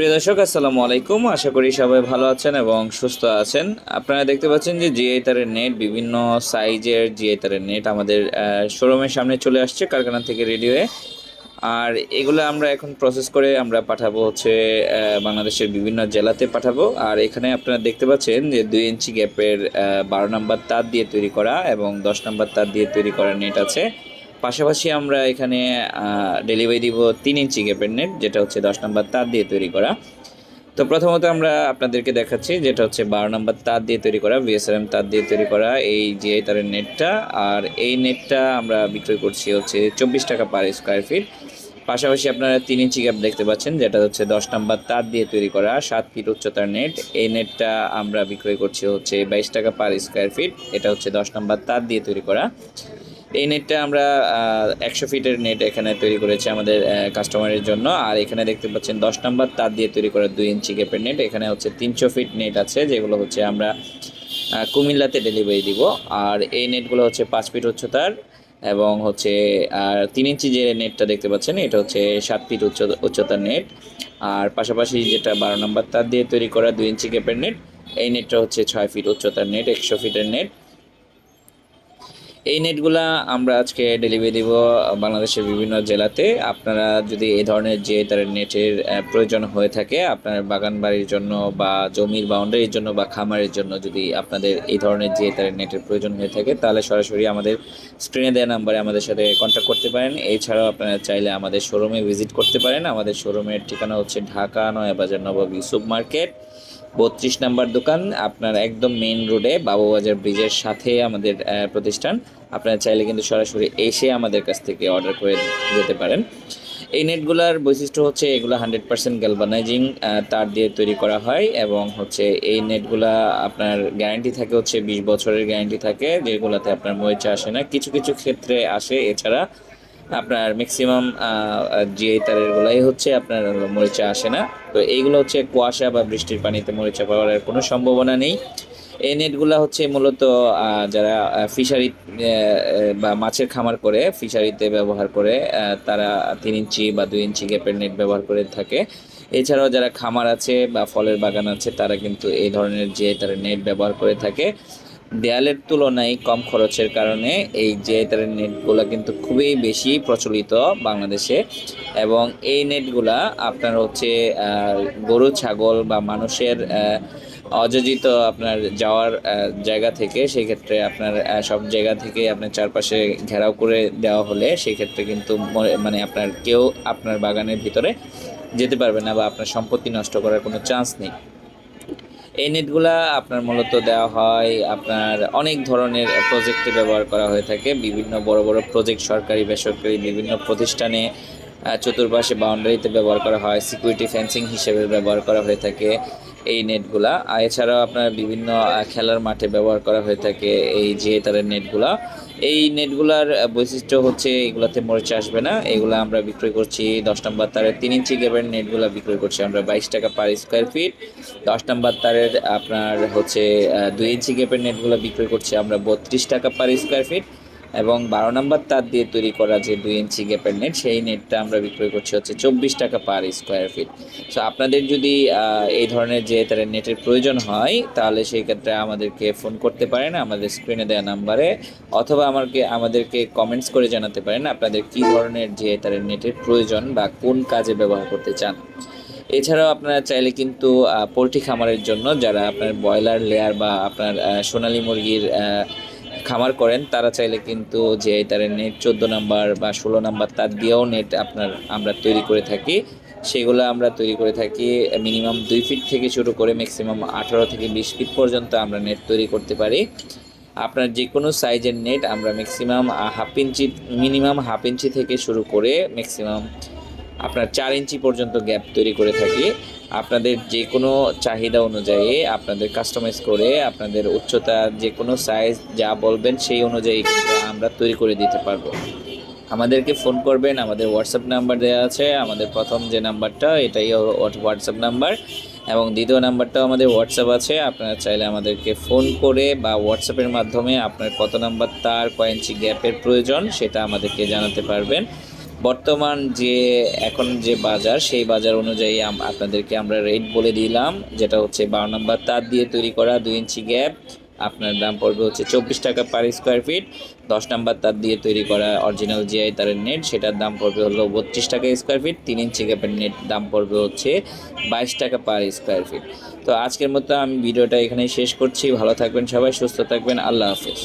প্রিয় দর্শক, আসসালামু আলাইকুম। আশা করি সবাই ভালো আছেন এবং সুস্থ আছেন। আপনারা দেখতে পাচ্ছেন যে জিআই তারের নেট বিভিন্ন সাইজের জিআই তারের নেট আমাদের শোরুমের সামনে চলে আসছে কারখানা থেকে রেডি হয়ে আর এগুলো আমরা এখন প্রসেস করে আমরা পাঠাবো হচ্ছে বাংলাদেশের বিভিন্ন জেলাতে পাঠাবো। আর এখানে আপনারা দেখতে পাচ্ছেন যে দুই ইঞ্চি গ্যাপের বারো নাম্বার তার দিয়ে তৈরি করা এবং দশ নাম্বার তার দিয়ে তৈরি করা নেট আছে। পাশাপাশি আমরা এখানে ডেলিভারি দিব তিন ইঞ্চি গ্যাপের নেট যেটা হচ্ছে দশ নম্বর তার দিয়ে তৈরি করা। তো প্রথমত আমরা আপনাদেরকে দেখাচ্ছি যেটা হচ্ছে বারো নম্বর তার দিয়ে তৈরি করা ভিএসআরএম তার দিয়ে তৈরি করা, এই জিআই তারের নেটটা আর এই নেটটা আমরা বিক্রয় করছি হচ্ছে চব্বিশ টাকা পার স্কোয়ার ফিট পাশাপাশি আপনারা তিন ইঞ্চি গ্যাপ দেখতে পাচ্ছেন, যেটা হচ্ছে দশ নম্বর তার দিয়ে তৈরি করা, সাত ফিট উচ্চতার নেট এই নেটটা আমরা বিক্রয় করছি হচ্ছে বাইশ টাকা পার স্কোয়ার ফিট এটা হচ্ছে দশ নম্বর তার দিয়ে তৈরি করা। এই নেটটা আমরা একশো ফিটের নেট এখানে তৈরি করেছি আমাদের কাস্টমারের জন্য। আর এখানে দেখতে পাচ্ছেন দশ নম্বর তার দিয়ে তৈরি করা দুই ইঞ্চি গ্যাপের নেট এখানে হচ্ছে তিনশো ফিট নেট আছে, যেগুলো হচ্ছে আমরা কুমিল্লাতে ডেলিভারি দিব। আর এই নেটগুলো হচ্ছে পাঁচ ফিট উচ্চতার এবং হচ্ছে, আর তিন ইঞ্চি যে নেটটা দেখতে পাচ্ছেন, এটা হচ্ছে সাত ফিট উচ্চ, উচ্চতার নেট আর পাশাপাশি যেটা বারো নম্বর তার দিয়ে তৈরি করা দুই ইঞ্চি গ্যাপের নেট এই নেটটা হচ্ছে ছয় ফিট উচ্চতার নেট একশো ফিটের নেট এই নেটগুলা আমরা আজকে ডেলিভারি দিব বাংলাদেশের বিভিন্ন জেলাতে। আপনারা যদি এই ধরনের যে তার নেটের প্রয়োজন হয়ে থাকে, আপনার বাগান বাড়ির জন্য বা জমির বাউন্ডারির জন্য বা খামারের জন্য যদি আপনাদের এই ধরনের যে তার নেটের প্রয়োজন হয়ে থাকে, তাহলে সরাসরি আমাদের স্ক্রিনে দেওয়া নাম্বারে আমাদের সাথে কন্ট্যাক্ট করতে পারেন। এছাড়াও আপনারা চাইলে আমাদের শোরুমে ভিজিট করতে পারেন। আমাদের শোরুমের ঠিকানা হচ্ছে ঢাকা নয়াবাজার নবাব ইউসুফ মার্কেট বত্রিশ নাম্বার দোকান, আপনার একদম মেইন রোডে বাবুবাজার ব্রিজের সাথে আমাদের প্রতিষ্ঠান। আপনারা চাইলে কিন্তু সরাসরি এসে আমাদের কাছ থেকে অর্ডার করে যেতে পারেন। এই নেটগুলার বৈশিষ্ট্য হচ্ছে এগুলো হান্ড্রেড পার্সেন্ট গ্যালবানাইজিং তার দিয়ে তৈরি করা হয় এবং হচ্ছে এই নেটগুলা আপনার গ্যারান্টি থাকে হচ্ছে বিশ বছরের গ্যারান্টি থাকে, যেগুলোতে আপনার মরিচা আসে না। কিছু কিছু ক্ষেত্রে আসে, এছাড়া আপনার ম্যাক্সিমাম যে তারেরগুলাই হচ্ছে আপনার মরিচা আসে না। তো এইগুলো হচ্ছে কুয়াশা বা বৃষ্টির পানিতে মরিচা পাওয়ার কোনো সম্ভাবনা নেই। এই নেটগুলো হচ্ছে মূলত যারা ফিশারি বা মাছের খামার করে ফিশারিতে ব্যবহার করে তারা তিন ইঞ্চি বা দুই ইঞ্চি গ্যাপের নেট ব্যবহার করে থাকে। এছাড়াও যারা খামার আছে বা ফলের বাগান আছে, তারা কিন্তু এই ধরনের যে তারা নেট ব্যবহার করে থাকে। দেয়ালের তুলনায় কম খরচের কারণে এই যে তার নেটগুলো কিন্তু খুবই বেশি প্রচলিত বাংলাদেশে এবং এই নেটগুলা আপনার হচ্ছে গরু, ছাগল বা মানুষের অযোজিত আপনার যাওয়ার জায়গা থেকে সেই ক্ষেত্রে আপনার সব জায়গা থেকে আপনার চারপাশে ঘেরাও করে দেওয়া হলে সেই ক্ষেত্রে কিন্তু মানে আপনার কেউ আপনার বাগানের ভিতরে যেতে পারবে না বা আপনার সম্পত্তি নষ্ট করার কোনো চান্স নেই। এই নেটগুলা আপনার মূলত দেওয়া হয় আপনার অনেক ধরনের প্রজেক্টে ব্যবহার করা হয়ে থাকে। বিভিন্ন বড় বড় প্রজেক্ট সরকারি, বেসরকারি, বিভিন্ন প্রতিষ্ঠানে চতুর্পাশে বাউন্ডারিতে ব্যবহার করা হয়। সিকিউরিটি ফেন্সিং হিসেবে ব্যবহার করা হয়ে থাকে। এই নেটগুলা। এছাড়াও আপনার বিভিন্ন খেলার মাঠে ব্যবহার করা হয়ে থাকে এই যে তারের নেটগুলা। এই নেটগুলার বৈশিষ্ট্য হচ্ছে এগুলাতে মরিচা আসবে না। এগুলো আমরা বিক্রয় করছি দশ নম্বর তারের তিন ইঞ্চি গ্যাপের নেটগুলো বিক্রয় করছি আমরা, বাইশ টাকা পার স্কোয়ার ফিট দশ নম্বর তারের আপনার হচ্ছে দুই ইঞ্চি গ্যাপের নেটগুলো বিক্রয় করছি আমরা, বত্রিশ টাকা পার স্কোয়ার ফিট এবং বারো নম্বর তার দিয়ে তৈরি করা যে দুই ইঞ্চি গ্যাপের নেট, সেই নেটটা আমরা বিক্রয় করছি হচ্ছে চব্বিশ টাকা পার স্কোয়ার ফিট সো আপনাদের যদি এই ধরনের যে তার নেটের প্রয়োজন হয়, তাহলে সেই ক্ষেত্রে আমাদেরকে ফোন করতে পারেন, আমাদের স্ক্রিনে দেওয়া নাম্বারে অথবা আমাকে, আমাদেরকে কমেন্টস করে জানাতে পারেন আপনাদের কি ধরনের যে তার নেটের প্রয়োজন বা কোন কাজে ব্যবহার করতে চান। এছাড়াও আপনারা চাইলে কিন্তু পোলট্রি খামারের জন্য যারা আপনার ব্রয়লার লেয়ার বা আপনার সোনালী মুরগির খামার করেন, তারা চাইলে কিন্তু যে তার নেট চোদ্দ নাম্বার বা ষোলো নাম্বার তার দিয়েও নেট আপনার আমরা তৈরি করে থাকি। সেগুলো আমরা তৈরি করে থাকি মিনিমাম দুই ফিট থেকে শুরু করে ম্যাক্সিমাম আঠারো থেকে বিশ ফিট পর্যন্ত আমরা নেট তৈরি করতে পারি। আপনার যে কোনো সাইজের নেট আমরা maximum half inch minimum half inch থেকে শুরু করে ম্যাক্সিমাম আপনার চার ইঞ্চি পর্যন্ত গ্যাপ তৈরি করে থাকি। আপনাদের যে কোনো চাহিদা অনুযায়ী আপনাদের কাস্টমাইজ করে আপনাদের উচ্চতা যে কোনো সাইজ যা বলবেন সেই অনুযায়ী আমরা তৈরি করে দিতে পারব। আমাদেরকে ফোন করবেন, আমাদের হোয়াটসঅ্যাপ নাম্বার দেওয়া আছে, আমাদের প্রথম যে নাম্বারটা এটাই হোয়াটসঅ্যাপ নাম্বার এবং দ্বিতীয় নাম্বারটাও আমাদের হোয়াটসঅ্যাপ আছে। আপনারা চাইলে আমাদেরকে ফোন করে বা হোয়াটসঅ্যাপের মাধ্যমে আপনার কত নাম্বার তার কয় গ্যাপের প্রয়োজন সেটা আমাদেরকে জানাতে পারবেন। বর্তমান যে এখন যে বাজার, সেই বাজার অনুযায়ী আপনাদেরকে আমরা রেট বলে দিলাম, যেটা হচ্ছে বারো নম্বর তার দিয়ে তৈরি করা দুই ইঞ্চি গ্যাপ আপনার দাম পড়বে হচ্ছে চব্বিশ টাকা পার স্কোয়ার ফিট দশ নাম্বার তার দিয়ে তৈরি করা অরিজিনাল জিআই তারের নেট সেটার দাম পড়বে হলো বত্রিশ টাকা স্কোয়ার ফিট তিন ইঞ্চি গ্যাপের নেট দাম পড়বে হচ্ছে বাইশ টাকা পার স্কোয়ার ফিট তো আজকের মতো আমি ভিডিওটা এখানেই শেষ করছি। ভালো থাকবেন সবাই, সুস্থ থাকবেন। আল্লাহ হাফেজ।